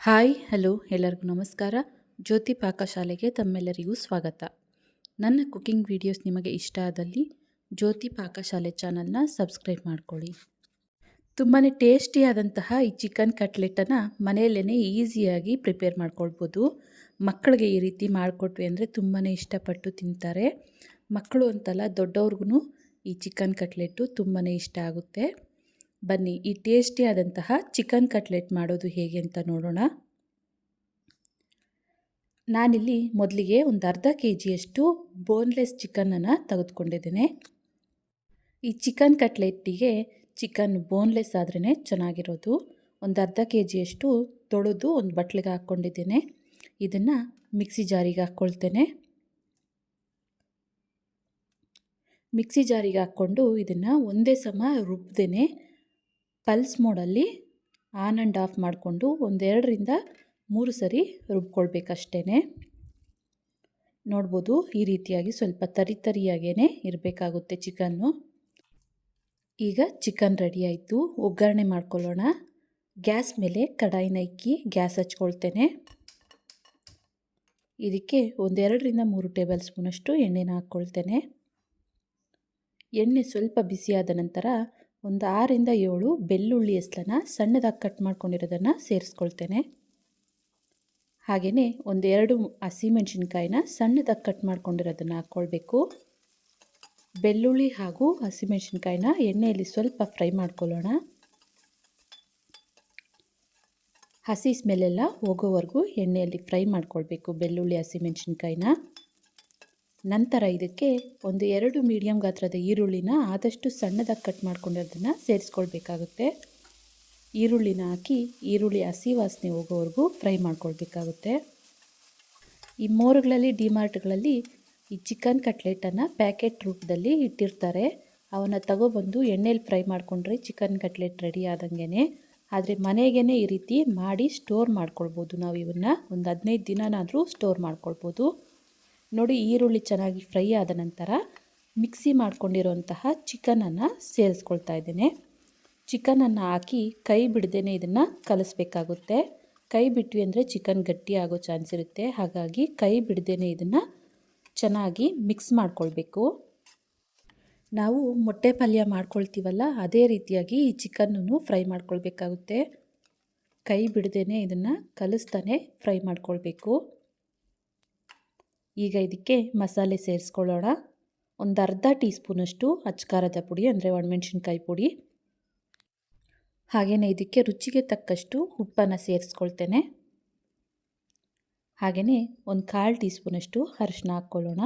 Hi, hello, ಎಲ್ಲರಿಗೂ ನಮಸ್ಕಾರ. ಜ್ಯೋತಿ ಪಾಕಶಾಲೆಗೆ ತಮ್ಮೆಲ್ಲರಿಗೂ ಸ್ವಾಗತ. ನನ್ನ ಕುಕಿಂಗ್ ವಿಡಿಯೋಸ್ ನಿಮಗೆ ಇಷ್ಟ ಆದಲ್ಲಿ ಜ್ಯೋತಿ ಪಾಕಶಾಲೆ ಚಾನಲ್ನ ಸಬ್ಸ್ಕ್ರೈಬ್ ಮಾಡ್ಕೊಳ್ಳಿ. ತುಂಬಾ ಟೇಸ್ಟಿಯಾದಂತಹ ಈ ಚಿಕನ್ ಕಟ್ಲೆಟನ್ನು ಮನೆಯಲ್ಲೇ ಈಸಿಯಾಗಿ ಪ್ರಿಪೇರ್ ಮಾಡ್ಕೊಳ್ಬೋದು. ಮಕ್ಕಳಿಗೆ ಈ ರೀತಿ ಮಾಡಿಕೊಟ್ವಿ ಅಂದರೆ ತುಂಬಾ ಇಷ್ಟಪಟ್ಟು ತಿಂತಾರೆ. ಮಕ್ಕಳು ಅಂತಲ್ಲ ದೊಡ್ಡವ್ರಿಗೂ ಈ ಚಿಕನ್ ಕಟ್ಲೆಟ್ಟು ತುಂಬಾ ಇಷ್ಟ ಆಗುತ್ತೆ. ಬನ್ನಿ, ಈ ಟೇಸ್ಟಿಯಾದಂತಹ ಚಿಕನ್ ಕಟ್ಲೆಟ್ ಮಾಡೋದು ಹೇಗೆ ಅಂತ ನೋಡೋಣ. ನಾನಿಲ್ಲಿ ಮೊದಲಿಗೆ ಒಂದು ಅರ್ಧ ಕೆ ಜಿಯಷ್ಟು ಬೋನ್ಲೆಸ್ ಚಿಕನನ್ನು ತೆಗೆದುಕೊಂಡಿದ್ದೇನೆ. ಈ ಚಿಕನ್ ಕಟ್ಲೆಟ್ಟಿಗೆ ಚಿಕನ್ ಬೋನ್ಲೆಸ್ ಆದ್ರೇ ಚೆನ್ನಾಗಿರೋದು. ಒಂದು ಅರ್ಧ ಕೆ ಜಿಯಷ್ಟು ತೊಳೆದು ಒಂದು ಬಟ್ಲಿಗೆ ಹಾಕ್ಕೊಂಡಿದ್ದೇನೆ. ಇದನ್ನು ಮಿಕ್ಸಿ ಜಾರಿಗೆ ಹಾಕ್ಕೊಳ್ತೇನೆ. ಮಿಕ್ಸಿ ಜಾರಿಗೆ ಹಾಕ್ಕೊಂಡು ಇದನ್ನು ಒಂದೇ ಸಮ ರುಬ್ದೇನೆ ಪಲ್ಸ್ ಮೋಡಲ್ಲಿ ಆನ್ ಆ್ಯಂಡ್ ಆಫ್ ಮಾಡಿಕೊಂಡು ಒಂದೆರಡರಿಂದ ಮೂರು ಸರಿ ರುಬ್ಕೊಳ್ಬೇಕಷ್ಟೇ ನೋಡ್ಬೋದು ಈ ರೀತಿಯಾಗಿ ಸ್ವಲ್ಪ ತರಿ ತರಿಯಾಗೇ ಇರಬೇಕಾಗುತ್ತೆ ಚಿಕನ್ನು. ಈಗ ಚಿಕನ್ ರೆಡಿ ಆಯಿತು. ಒಗ್ಗರಣೆ ಮಾಡ್ಕೊಳ್ಳೋಣ. ಗ್ಯಾಸ್ ಮೇಲೆ ಕಡಾಯಿನ ಇಕ್ಕಿ ಗ್ಯಾಸ್ ಹಚ್ಕೊಳ್ತೇನೆ. ಇದಕ್ಕೆ ಒಂದೆರಡರಿಂದ ಮೂರು ಟೇಬಲ್ ಸ್ಪೂನಷ್ಟು ಎಣ್ಣೆನ ಹಾಕ್ಕೊಳ್ತೇನೆ. ಎಣ್ಣೆ ಸ್ವಲ್ಪ ಬಿಸಿಯಾದ ನಂತರ ಒಂದು ಆರಿಂದ ಏಳು ಬೆಳ್ಳುಳ್ಳಿ ಎಸ್ಲನ್ನ ಸಣ್ಣದಾಗಿ ಕಟ್ ಮಾಡ್ಕೊಂಡಿರೋದನ್ನು ಸೇರಿಸ್ಕೊಳ್ತೇನೆ. ಹಾಗೆಯೇ ಒಂದೆರಡು ಹಸಿಮೆಣ್ಸಿನ್ಕಾಯಿನ ಸಣ್ಣದಾಗಿ ಕಟ್ ಮಾಡ್ಕೊಂಡಿರೋದನ್ನು ಹಾಕ್ಕೊಳ್ಬೇಕು. ಬೆಳ್ಳುಳ್ಳಿ ಹಾಗೂ ಹಸಿಮೆಣ್ಸಿನ್ಕಾಯಿನ ಎಣ್ಣೆಯಲ್ಲಿ ಸ್ವಲ್ಪ ಫ್ರೈ ಮಾಡ್ಕೊಳ್ಳೋಣ. ಹಸಿ ಸ್ಮೆಲ್ಲೆಲ್ಲ ಹೋಗೋವರೆಗೂ ಎಣ್ಣೆಯಲ್ಲಿ ಫ್ರೈ ಮಾಡ್ಕೊಳ್ಬೇಕು ಬೆಳ್ಳುಳ್ಳಿ ಹಸಿಮೆಣ್ಸಿನ್ಕಾಯಿನ ನಂತರ ಇದಕ್ಕೆ ಒಂದು ಎರಡು ಮೀಡಿಯಂ ಗಾತ್ರದ ಈರುಳ್ಳಿನ ಆದಷ್ಟು ಸಣ್ಣದಾಗಿ ಕಟ್ ಮಾಡ್ಕೊಂಡಿರೋದನ್ನು ಸೇರಿಸ್ಕೊಳ್ಬೇಕಾಗುತ್ತೆ. ಈರುಳ್ಳಿನ ಹಾಕಿ ಈರುಳ್ಳಿ ಹಸಿ ವಾಸನೆ ಹೋಗೋವರೆಗೂ ಫ್ರೈ ಮಾಡ್ಕೊಳ್ಬೇಕಾಗುತ್ತೆ. ಈ ಮೋರುಗಳಲ್ಲಿ, ಡಿಮಾರ್ಟ್ಗಳಲ್ಲಿ ಈ ಚಿಕನ್ ಕಟ್ಲೆಟನ್ನು ಪ್ಯಾಕೆಟ್ ರೂಪದಲ್ಲಿ ಇಟ್ಟಿರ್ತಾರೆ. ಅವನ್ನ ತಗೊಬಂದು ಎಣ್ಣೆಲಿ ಫ್ರೈ ಮಾಡಿಕೊಂಡ್ರೆ ಚಿಕನ್ ಕಟ್ಲೆಟ್ ರೆಡಿ ಆದಂಗೆ ಆದರೆ ಮನೆಗೇ ಈ ರೀತಿ ಮಾಡಿ ಸ್ಟೋರ್ ಮಾಡ್ಕೊಳ್ಬೋದು. ನಾವು ಇವನ್ನ ಒಂದು ಹದಿನೈದು ದಿನನಾದರೂ ಸ್ಟೋರ್ ಮಾಡ್ಕೊಳ್ಬೋದು. ನೋಡಿ ಈರುಳ್ಳಿ ಚೆನ್ನಾಗಿ ಫ್ರೈ ಆದ ನಂತರ ಮಿಕ್ಸಿ ಮಾಡ್ಕೊಂಡಿರುವಂತಹ ಚಿಕನನ್ನು ಸೇರಿಸ್ಕೊಳ್ತಾ ಇದ್ದೇನೆ. ಚಿಕನನ್ನು ಹಾಕಿ ಕೈ ಬಿಡ್ದೇ ಇದನ್ನು ಕಲಿಸ್ಬೇಕಾಗುತ್ತೆ. ಕೈ ಬಿಟ್ವಿ ಅಂದರೆ ಚಿಕನ್ ಗಟ್ಟಿ ಆಗೋ ಚಾನ್ಸ್ ಇರುತ್ತೆ. ಹಾಗಾಗಿ ಕೈ ಬಿಡ್ದೇ ಇದನ್ನು ಚೆನ್ನಾಗಿ ಮಿಕ್ಸ್ ಮಾಡ್ಕೊಳ್ಬೇಕು. ನಾವು ಮೊಟ್ಟೆ ಪಲ್ಯ ಮಾಡ್ಕೊಳ್ತೀವಲ್ಲ, ಅದೇ ರೀತಿಯಾಗಿ ಈ ಚಿಕನ್ನು ಫ್ರೈ ಮಾಡ್ಕೊಳ್ಬೇಕಾಗುತ್ತೆ. ಕೈ ಬಿಡ್ದೇ ಇದನ್ನು ಕಲಿಸ್ತಾನೆ ಫ್ರೈ ಮಾಡ್ಕೊಳ್ಬೇಕು. ಈಗ ಇದಕ್ಕೆ ಮಸಾಲೆ ಸೇರಿಸ್ಕೊಳ್ಳೋಣ. ಒಂದು ಅರ್ಧ ಟೀ ಸ್ಪೂನಷ್ಟು ಅಚ್ಕಾರದ ಪುಡಿ, ಅಂದರೆ ಒಣಮೆಣ್ಸಿನ್ಕಾಯಿ ಪುಡಿ. ಹಾಗೆಯೇ ಇದಕ್ಕೆ ರುಚಿಗೆ ತಕ್ಕಷ್ಟು ಉಪ್ಪನ್ನು ಸೇರಿಸ್ಕೊಳ್ತೇನೆ. ಹಾಗೆಯೇ ಒಂದು ಕಾಲು ಟೀ ಸ್ಪೂನಷ್ಟು ಅರಿಶಿನ ಹಾಕ್ಕೊಳ್ಳೋಣ.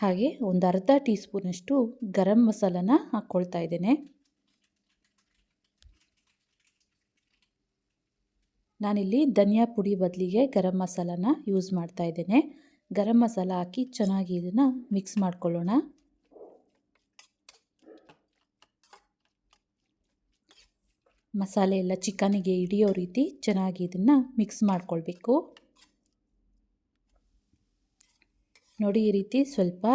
ಹಾಗೆ ಒಂದು ಅರ್ಧ ಟೀ ಸ್ಪೂನಷ್ಟು ಗರಂ ಮಸಾಲನ ಹಾಕ್ಕೊಳ್ತಾ ಇದ್ದೇನೆ. ನಾನಿಲ್ಲಿ ಧನಿಯಾ ಪುಡಿ ಬದಲಿಗೆ ಗರಂ ಮಸಾಲಾನ ಯೂಸ್ ಮಾಡ್ತಾ ಇದ್ದೇನೆ. ಗರಂ ಮಸಾಲ ಹಾಕಿ ಚೆನ್ನಾಗಿ ಇದನ್ನು ಮಿಕ್ಸ್ ಮಾಡ್ಕೊಳ್ಳೋಣ. ಮಸಾಲೆ ಎಲ್ಲ ಚಿಕನಿಗೆ ಹಿಡಿಯೋ ರೀತಿ ಚೆನ್ನಾಗಿ ಇದನ್ನು ಮಿಕ್ಸ್ ಮಾಡ್ಕೊಳ್ಬೇಕು. ನೋಡಿ ಈ ರೀತಿ ಸ್ವಲ್ಪ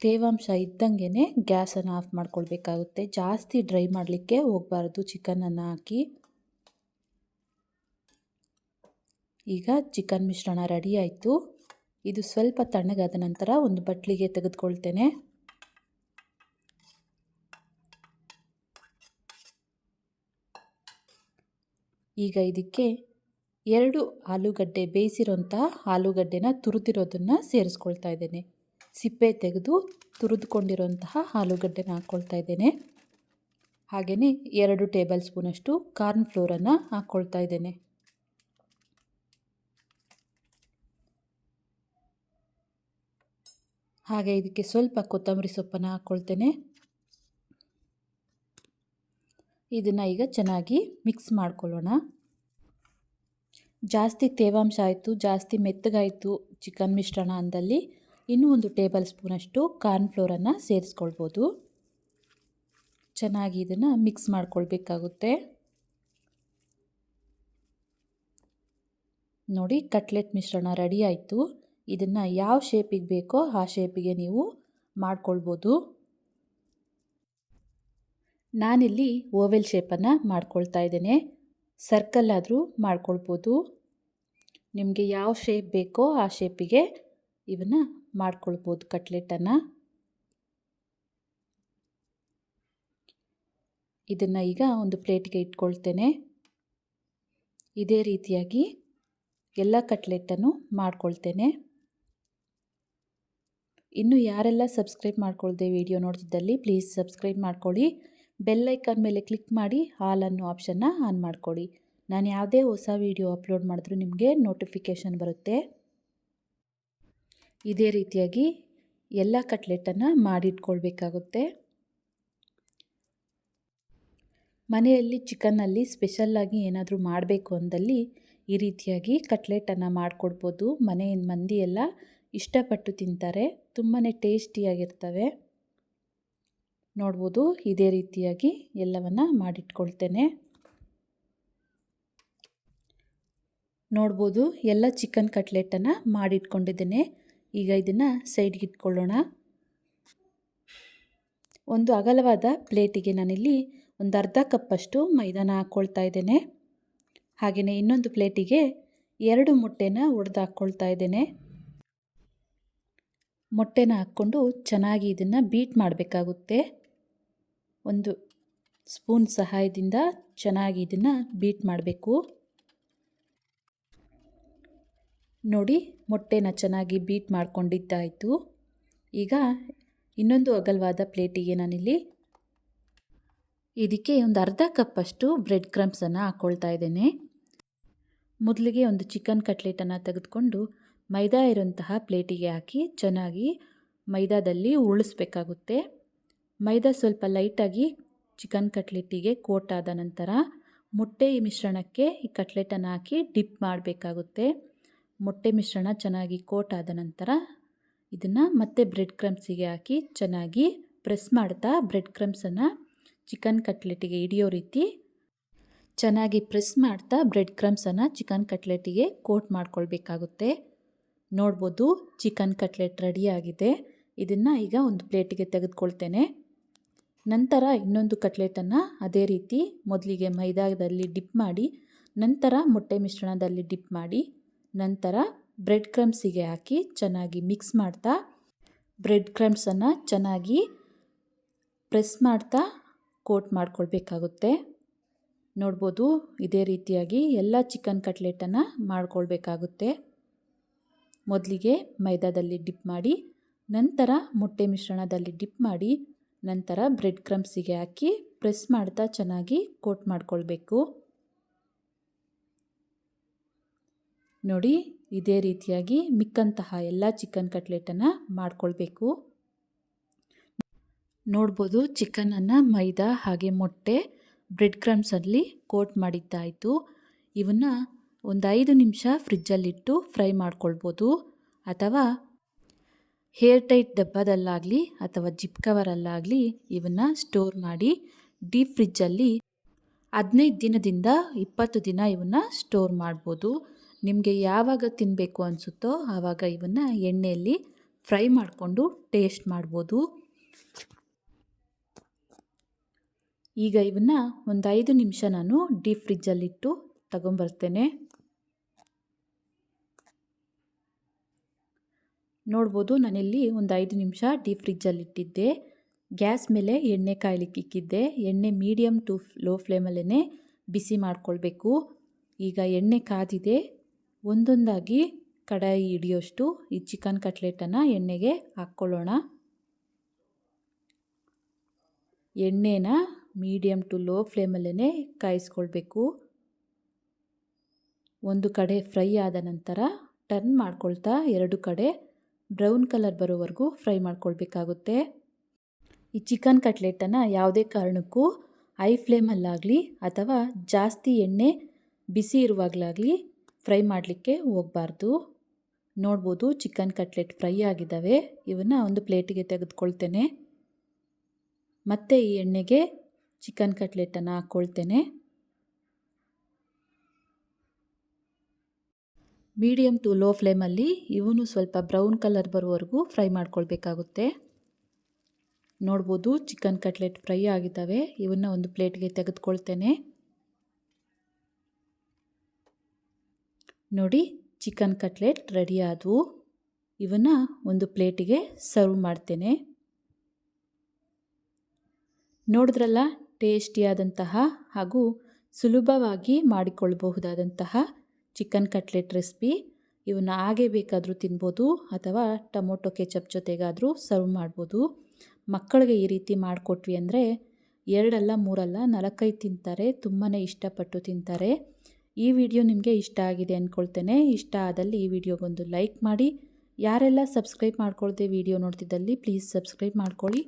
ತೇವಾಂಶ ಇದ್ದಂಗೆ ಗ್ಯಾಸನ್ನು ಆಫ್ ಮಾಡ್ಕೊಳ್ಬೇಕಾಗುತ್ತೆ. ಜಾಸ್ತಿ ಡ್ರೈ ಮಾಡಲಿಕ್ಕೆ ಹೋಗಬಾರ್ದು ಚಿಕನನ್ನು ಹಾಕಿ. ಈಗ ಚಿಕನ್ ಮಿಶ್ರಣ ರೆಡಿ ಆಯಿತು. ಇದು ಸ್ವಲ್ಪ ತಣ್ಣಗಾದ ನಂತರ ಒಂದು ಬಟ್ಲಿಗೆ ತೆಗೆದುಕೊಳ್ತೇನೆ. ಈಗ ಇದಕ್ಕೆ ಎರಡು ಆಲೂಗಡ್ಡೆ ಬೇಯಿಸಿರೋಂಥ ಆಲೂಗಡ್ಡೆನ ತುರಿದಿರೋದನ್ನು ಸೇರಿಸ್ಕೊಳ್ತಾ ಇದ್ದೇನೆ. ಸಿಪ್ಪೆ ತೆಗೆದು ತುರಿದುಕೊಂಡಿರೋಂತಹ ಆಲೂಗಡ್ಡೆನ ಹಾಕ್ಕೊಳ್ತಾ ಇದ್ದೇನೆ. ಹಾಗೆಯೇ ಎರಡು ಟೇಬಲ್ ಸ್ಪೂನಷ್ಟು ಕಾರ್ನ್ ಫ್ಲೋರನ್ನು ಹಾಕ್ಕೊಳ್ತಾ ಇದ್ದೇನೆ. ಹಾಗೆ ಇದಕ್ಕೆ ಸ್ವಲ್ಪ ಕೊತ್ತಂಬರಿ ಸೊಪ್ಪನ್ನು ಹಾಕ್ಕೊಳ್ತೇನೆ. ಇದನ್ನು ಈಗ ಚೆನ್ನಾಗಿ ಮಿಕ್ಸ್ ಮಾಡ್ಕೊಳ್ಳೋಣ. ಜಾಸ್ತಿ ತೇವಾಂಶ ಆಯಿತು, ಜಾಸ್ತಿ ಮೆತ್ತಗಾಯಿತು ಚಿಕನ್ ಮಿಶ್ರಣ ಅಂದಲ್ಲಿ ಇನ್ನೂ ಒಂದು ಟೇಬಲ್ ಸ್ಪೂನಷ್ಟು ಕಾರ್ನ್ ಫ್ಲೋರನ್ನು ಸೇರಿಸ್ಕೊಳ್ಬೋದು. ಚೆನ್ನಾಗಿ ಇದನ್ನು ಮಿಕ್ಸ್ ಮಾಡ್ಕೊಳ್ಬೇಕಾಗುತ್ತೆ. ನೋಡಿ ಕಟ್ಲೆಟ್ ಮಿಶ್ರಣ ರೆಡಿ ಆಯಿತು. ಇದನ್ನು ಯಾವ ಶೇಪಿಗೆ ಬೇಕೋ ಆ ಶೇಪಿಗೆ ನೀವು ಮಾಡ್ಕೊಳ್ಬೋದು. ನಾನಿಲ್ಲಿ ಓವೆಲ್ ಶೇಪನ್ನು ಮಾಡ್ಕೊಳ್ತಾ ಇದ್ದೇನೆ. ಸರ್ಕಲ್ ಆದರೂ ಮಾಡ್ಕೊಳ್ಬೋದು. ನಿಮಗೆ ಯಾವ ಶೇಪ್ ಬೇಕೋ ಆ ಶೇಪಿಗೆ ಇವನ್ನು ಮಾಡ್ಕೊಳ್ಬೋದು ಕಟ್ಲೆಟನ್ನು ಇದನ್ನು ಈಗ ಒಂದು ಪ್ಲೇಟ್ಗೆ ಇಟ್ಕೊಳ್ತೇನೆ. ಇದೇ ರೀತಿಯಾಗಿ ಎಲ್ಲ ಕಟ್ಲೆಟನ್ನು ಮಾಡ್ಕೊಳ್ತೇನೆ. ಇನ್ನು ಯಾರೆಲ್ಲ ಸಬ್ಸ್ಕ್ರೈಬ್ ಮಾಡ್ಕೊಳ್ದೆ ವಿಡಿಯೋ ನೋಡ್ತಿದ್ದಲ್ಲಿ ಪ್ಲೀಸ್ ಸಬ್ಸ್ಕ್ರೈಬ್ ಮಾಡ್ಕೊಳ್ಳಿ. ಬೆಲ್ಲೈಕನ್ ಮೇಲೆ ಕ್ಲಿಕ್ ಮಾಡಿ ಹಾಲ್ ಅನ್ನೋ ಆಪ್ಷನ್ನ ಆನ್ ಮಾಡ್ಕೊಳ್ಳಿ. ನಾನು ಯಾವುದೇ ಹೊಸ ವಿಡಿಯೋ ಅಪ್ಲೋಡ್ ಮಾಡಿದ್ರೂ ನಿಮಗೆ ನೋಟಿಫಿಕೇಷನ್ ಬರುತ್ತೆ. ಇದೇ ರೀತಿಯಾಗಿ ಎಲ್ಲ ಕಟ್ಲೆಟನ್ನು ಮಾಡಿಟ್ಕೊಳ್ಬೇಕಾಗುತ್ತೆ. ಮನೆಯಲ್ಲಿ ಚಿಕನ್ನಲ್ಲಿ ಸ್ಪೆಷಲ್ಲಾಗಿ ಏನಾದರೂ ಮಾಡಬೇಕು ಅಂದಲ್ಲಿ ಈ ರೀತಿಯಾಗಿ ಕಟ್ಲೆಟನ್ನು ಮಾಡಿಕೊಡ್ಬೋದು. ಮನೆಯ ಮಂದಿಯೆಲ್ಲ ಇಷ್ಟಪಟ್ಟು ತಿಂತಾರೆ. ತುಂಬಾ ಟೇಸ್ಟಿಯಾಗಿರ್ತವೆ. ನೋಡ್ಬೋದು ಇದೇ ರೀತಿಯಾಗಿ ಎಲ್ಲವನ್ನು ಮಾಡಿಟ್ಕೊಳ್ತೇನೆ. ನೋಡ್ಬೋದು ಎಲ್ಲ ಚಿಕನ್ ಕಟ್ಲೆಟನ್ನು ಮಾಡಿಟ್ಕೊಂಡಿದ್ದೇನೆ. ಈಗ ಇದನ್ನು ಸೈಡ್ಗೆ ಇಟ್ಕೊಳ್ಳೋಣ ಒಂದು ಅಗಲವಾದ ಪ್ಲೇಟಿಗೆ ನಾನಿಲ್ಲಿ ಒಂದು ಅರ್ಧ ಕಪ್ಪಷ್ಟು ಮೈದಾನ ಹಾಕ್ಕೊಳ್ತಾ ಇದ್ದೇನೆ. ಹಾಗೆಯೇ ಇನ್ನೊಂದು ಪ್ಲೇಟಿಗೆ ಎರಡು ಮೊಟ್ಟೆನ ಒಡೆದು ಹಾಕ್ಕೊಳ್ತಾ ಇದ್ದೇನೆ. ಮೊಟ್ಟೆನ ಹಾಕ್ಕೊಂಡು ಚೆನ್ನಾಗಿ ಇದನ್ನು ಬೀಟ್ ಮಾಡಬೇಕಾಗುತ್ತೆ. ಒಂದು ಸ್ಪೂನ್ ಸಹಾಯದಿಂದ ಚೆನ್ನಾಗಿ ಇದನ್ನು ಬೀಟ್ ಮಾಡಬೇಕು. ನೋಡಿ, ಮೊಟ್ಟೆನ ಚೆನ್ನಾಗಿ ಬೀಟ್ ಮಾಡ್ಕೊಂಡಿದ್ದಾಯಿತು. ಈಗ ಇನ್ನೊಂದು ಅಗಲವಾದ ಪ್ಲೇಟಿಗೆ ನಾನಿಲ್ಲಿ ಇದಕ್ಕೆ ಒಂದು ಅರ್ಧ ಕಪ್ಪಷ್ಟು ಬ್ರೆಡ್ ಕ್ರಮ್ಸನ್ನು ಹಾಕ್ಕೊಳ್ತಾ ಇದ್ದೇನೆ. ಮೊದಲಿಗೆ ಒಂದು ಚಿಕನ್ ಕಟ್ಲೆಟನ್ನು ತೆಗೆದುಕೊಂಡು ಮೈದಾ ಇರುವಂತಹ ಪ್ಲೇಟಿಗೆ ಹಾಕಿ ಚೆನ್ನಾಗಿ ಮೈದಾದಲ್ಲಿ ಉಳಿಸ್ಬೇಕಾಗುತ್ತೆ ಮೈದಾ ಸ್ವಲ್ಪ ಲೈಟಾಗಿ ಚಿಕನ್ ಕಟ್ಲೆಟ್ಟಿಗೆ ಕೋಟ್ ಆದ ನಂತರ ಮೊಟ್ಟೆ ಮಿಶ್ರಣಕ್ಕೆ ಈ ಕಟ್ಲೆಟನ್ನು ಹಾಕಿ ಡಿಪ್ ಮಾಡಬೇಕಾಗುತ್ತೆ. ಮೊಟ್ಟೆ ಮಿಶ್ರಣ ಚೆನ್ನಾಗಿ ಕೋಟ್ ಆದ ನಂತರ ಇದನ್ನು ಮತ್ತೆ ಬ್ರೆಡ್ ಕ್ರಮ್ಸಿಗೆ ಹಾಕಿ ಚೆನ್ನಾಗಿ ಪ್ರೆಸ್ ಮಾಡ್ತಾ ಬ್ರೆಡ್ ಕ್ರಮ್ಸನ್ನು ಚಿಕನ್ ಕಟ್ಲೆಟಿಗೆ ಹಿಡಿಯೋ ರೀತಿ ಚೆನ್ನಾಗಿ ಪ್ರೆಸ್ ಮಾಡ್ತಾ ಬ್ರೆಡ್ ಕ್ರಮ್ಸನ್ನು ಚಿಕನ್ ಕಟ್ಲೆಟಿಗೆ ಕೋಟ್ ಮಾಡ್ಕೊಳ್ಬೇಕಾಗುತ್ತೆ. ನೋಡ್ಬೋದು ಚಿಕನ್ ಕಟ್ಲೆಟ್ ರೆಡಿಯಾಗಿದೆ ಇದನ್ನು ಈಗ ಒಂದು ಪ್ಲೇಟಿಗೆ ತೆಗೆದುಕೊಳ್ತೇನೆ. ನಂತರ ಇನ್ನೊಂದು ಕಟ್ಲೆಟನ್ನು ಅದೇ ರೀತಿ ಮೊದಲಿಗೆ ಮೈದಾದಲ್ಲಿ ಡಿಪ್ ಮಾಡಿ, ನಂತರ ಮೊಟ್ಟೆ ಮಿಶ್ರಣದಲ್ಲಿ ಡಿಪ್ ಮಾಡಿ, ನಂತರ ಬ್ರೆಡ್ ಕ್ರಮ್ಸಿಗೆ ಹಾಕಿ ಚೆನ್ನಾಗಿ ಮಿಕ್ಸ್ ಮಾಡ್ತಾ, ಬ್ರೆಡ್ ಕ್ರಮ್ಸನ್ನು ಚೆನ್ನಾಗಿ ಪ್ರೆಸ್ ಮಾಡ್ತಾ ಕೋಟ್ ಮಾಡ್ಕೊಳ್ಬೇಕಾಗುತ್ತೆ. ನೋಡ್ಬೋದು ಇದೇ ರೀತಿಯಾಗಿ ಎಲ್ಲ ಚಿಕನ್ ಕಟ್ಲೆಟನ್ನು ಮಾಡ್ಕೊಳ್ಬೇಕಾಗುತ್ತೆ. ಮೊದಲಿಗೆ ಮೈದಾದಲ್ಲಿ ಡಿಪ್ ಮಾಡಿ, ನಂತರ ಮೊಟ್ಟೆ ಮಿಶ್ರಣದಲ್ಲಿ ಡಿಪ್ ಮಾಡಿ, ನಂತರ ಬ್ರೆಡ್ ಕ್ರಮ್ಸಿಗೆ ಹಾಕಿ ಪ್ರೆಸ್ ಮಾಡ್ತಾ ಚೆನ್ನಾಗಿ ಕೋಟ್ ಮಾಡ್ಕೊಳ್ಬೇಕು. ನೋಡಿ, ಇದೇ ರೀತಿಯಾಗಿ ಮಿಕ್ಕಂತಹ ಎಲ್ಲ ಚಿಕನ್ ಕಟ್ಲೆಟನ್ನು ಮಾಡ್ಕೊಳ್ಬೇಕು. ನೋಡ್ಬೋದು ಚಿಕನನ್ನು ಮೈದಾ ಹಾಗೆ ಮೊಟ್ಟೆ, ಬ್ರೆಡ್ ಕ್ರಮ್ಸಲ್ಲಿ ಕೋಟ್ ಮಾಡಿದ್ದಾಯಿತು. ಇವನ್ನು ಒಂದು ಐದು ನಿಮಿಷ ಫ್ರಿಜ್ಜಲ್ಲಿಟ್ಟು ಫ್ರೈ ಮಾಡ್ಕೊಳ್ಬೋದು. ಅಥವಾ ಹೇರ್ ಟೈಟ್ ಡಬ್ಬದಲ್ಲಾಗಲಿ ಅಥವಾ ಜಿಪ್ ಕವರಲ್ಲಾಗಲಿ ಇವನ್ನು ಸ್ಟೋರ್ ಮಾಡಿ ಡೀಪ್ ಫ್ರಿಜ್ಜಲ್ಲಿ ಹದಿನೈದು ದಿನದಿಂದ ಇಪ್ಪತ್ತು ದಿನ ಇವನ್ನು ಸ್ಟೋರ್ ಮಾಡ್ಬೋದು. ನಿಮಗೆ ಯಾವಾಗ ತಿನ್ನಬೇಕು ಅನಿಸುತ್ತೋ ಆವಾಗ ಇವನ್ನು ಎಣ್ಣೆಯಲ್ಲಿ ಫ್ರೈ ಮಾಡಿಕೊಂಡು ಟೇಸ್ಟ್ ಮಾಡ್ಬೋದು. ಈಗ ಇವನ್ನು ಒಂದು ಐದು ನಿಮಿಷ ನಾನು ಡೀಪ್ ಫ್ರಿಜ್ಜಲ್ಲಿಟ್ಟು ತಗೊಂಬರ್ತೇನೆ. ನೋಡ್ಬೋದು. ನಾನಿಲ್ಲಿ ಒಂದು ಐದು ನಿಮಿಷ ಡೀಪ್ ಫ್ರಿಜ್ಜಲ್ಲಿ ಇಟ್ಟಿದ್ದೆ. ಗ್ಯಾಸ್ ಮೇಲೆ ಎಣ್ಣೆ ಕಾಯ್ಲಿಕ್ಕೆ ಇಕ್ಕಿದ್ದೆ. ಎಣ್ಣೆ ಮೀಡಿಯಮ್ ಟು ಲೋ ಫ್ಲೇಮಲ್ಲೇ ಬಿಸಿ ಮಾಡಿಕೊಳ್ಬೇಕು. ಈಗ ಎಣ್ಣೆ ಕಾದಿದೆ. ಒಂದೊಂದಾಗಿ ಕಡಾಯಿ ಹಿಡಿಯೋಷ್ಟು ಈ ಚಿಕನ್ ಕಟ್ಲೆಟನ್ನು ಎಣ್ಣೆಗೆ ಹಾಕ್ಕೊಳ್ಳೋಣ. ಎಣ್ಣೆನ ಮೀಡಿಯಮ್ ಟು ಲೋ ಫ್ಲೇಮಲ್ಲೇ ಕಾಯಿಸ್ಕೊಳ್ಬೇಕು. ಒಂದು ಕಡೆ ಫ್ರೈ ಆದ ನಂತರ ಟರ್ನ್ ಮಾಡ್ಕೊಳ್ತಾ ಎರಡು ಕಡೆ ಬ್ರೌನ್ ಕಲರ್ ಬರೋವರೆಗೂ ಫ್ರೈ ಮಾಡ್ಕೊಳ್ಬೇಕಾಗುತ್ತೆ. ಈ ಚಿಕನ್ ಕಟ್ಲೆಟನ್ನು ಯಾವುದೇ ಕಾರಣಕ್ಕೂ ಐ ಫ್ಲೇಮಲ್ಲಾಗಲಿ ಅಥವಾ ಜಾಸ್ತಿ ಎಣ್ಣೆ ಬಿಸಿ ಇರುವಾಗಲಾಗಲಿ ಫ್ರೈ ಮಾಡಲಿಕ್ಕೆ ಹೋಗಬಾರ್ದು. ನೋಡ್ಬೋದು ಚಿಕನ್ ಕಟ್ಲೆಟ್ ಫ್ರೈ ಆಗಿದ್ದಾವೆ. ಇವನ್ನು ಒಂದು ಪ್ಲೇಟಿಗೆ ತೆಗೆದುಕೊಳ್ತೇನೆ. ಮತ್ತು ಈ ಎಣ್ಣೆಗೆ ಚಿಕನ್ ಕಟ್ಲೆಟನ್ನು ಹಾಕ್ಕೊಳ್ತೇನೆ. ಮೀಡಿಯಮ್ ಟು ಲೋ ಫ್ಲೇಮಲ್ಲಿ ಇವನು ಸ್ವಲ್ಪ ಬ್ರೌನ್ ಕಲರ್ ಬರುವವರೆಗೂ ಫ್ರೈ ಮಾಡ್ಕೊಳ್ಬೇಕಾಗುತ್ತೆ. ನೋಡ್ಬೋದು ಚಿಕನ್ ಕಟ್ಲೆಟ್ ಫ್ರೈ ಆಗಿದ್ದಾವೆ. ಇವನ್ನ ಒಂದು ಪ್ಲೇಟ್ಗೆ ತೆಗೆದುಕೊಳ್ತೇನೆ. ನೋಡಿ, ಚಿಕನ್ ಕಟ್ಲೆಟ್ ರೆಡಿ ಆದವು. ಇವನ್ನ ಒಂದು ಪ್ಲೇಟಿಗೆ ಸರ್ವ್ ಮಾಡ್ತೇನೆ. ನೋಡಿದ್ರಲ್ಲ, ಟೇಸ್ಟಿಯಾದಂತಹ ಹಾಗೂ ಸುಲಭವಾಗಿ ಮಾಡಿಕೊಳ್ಳಬಹುದಾದಂತಹ ಚಿಕನ್ ಕಟ್ಲೆಟ್ ರೆಸಿಪಿ. ಇವನ್ನ ಹಾಗೆ ಬೇಕಾದರೂ ತಿನ್ಬೋದು ಅಥವಾ ಟೊಮೊಟೊ ಕೆಚಪ್ ಜೊತೆಗಾದರೂ ಸರ್ವ್ ಮಾಡ್ಬೋದು. ಮಕ್ಕಳಿಗೆ ಈ ರೀತಿ ಮಾಡಿಕೊಟ್ವಿ ಅಂದರೆ ಎರಡಲ್ಲ, ಮೂರಲ್ಲ, ನಾಲ್ಕೈದು ತಿಂತಾರೆ ತುಂಬಾ ಇಷ್ಟಪಟ್ಟು ತಿಂತಾರೆ. ಈ ವಿಡಿಯೋ ನಿಮಗೆ ಇಷ್ಟ ಆಗಿದೆ ಅಂದ್ಕೊಳ್ತೇನೆ ಇಷ್ಟ ಆದಲ್ಲಿ ಈ ವಿಡಿಯೋಗೊಂದು ಲೈಕ್ ಮಾಡಿ. ಯಾರೆಲ್ಲ ಸಬ್ಸ್ಕ್ರೈಬ್ ಮಾಡ್ಕೊಳ್ದೆ ವಿಡಿಯೋ ನೋಡ್ತಿದ್ದಲ್ಲಿ ಪ್ಲೀಸ್ ಸಬ್ಸ್ಕ್ರೈಬ್ ಮಾಡ್ಕೊಳ್ಳಿ.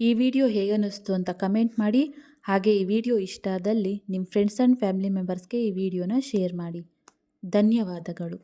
ಈ ವಿಡಿಯೋ ಹೇಗೆ ಅನ್ನಿಸ್ತು ಅಂತ ಕಮೆಂಟ್ ಮಾಡಿ. ಹಾಗೆ ಈ ವಿಡಿಯೋ ಇಷ್ಟ ಆದಲ್ಲಿ ನಿಮ್ಮ ಫ್ರೆಂಡ್ಸ್ ಆ್ಯಂಡ್ ಫ್ಯಾಮಿಲಿ ಮೆಂಬರ್ಸ್ಗೆ ಈ ವಿಡಿಯೋನ ಶೇರ್ ಮಾಡಿ. ಧನ್ಯವಾದಗಳು.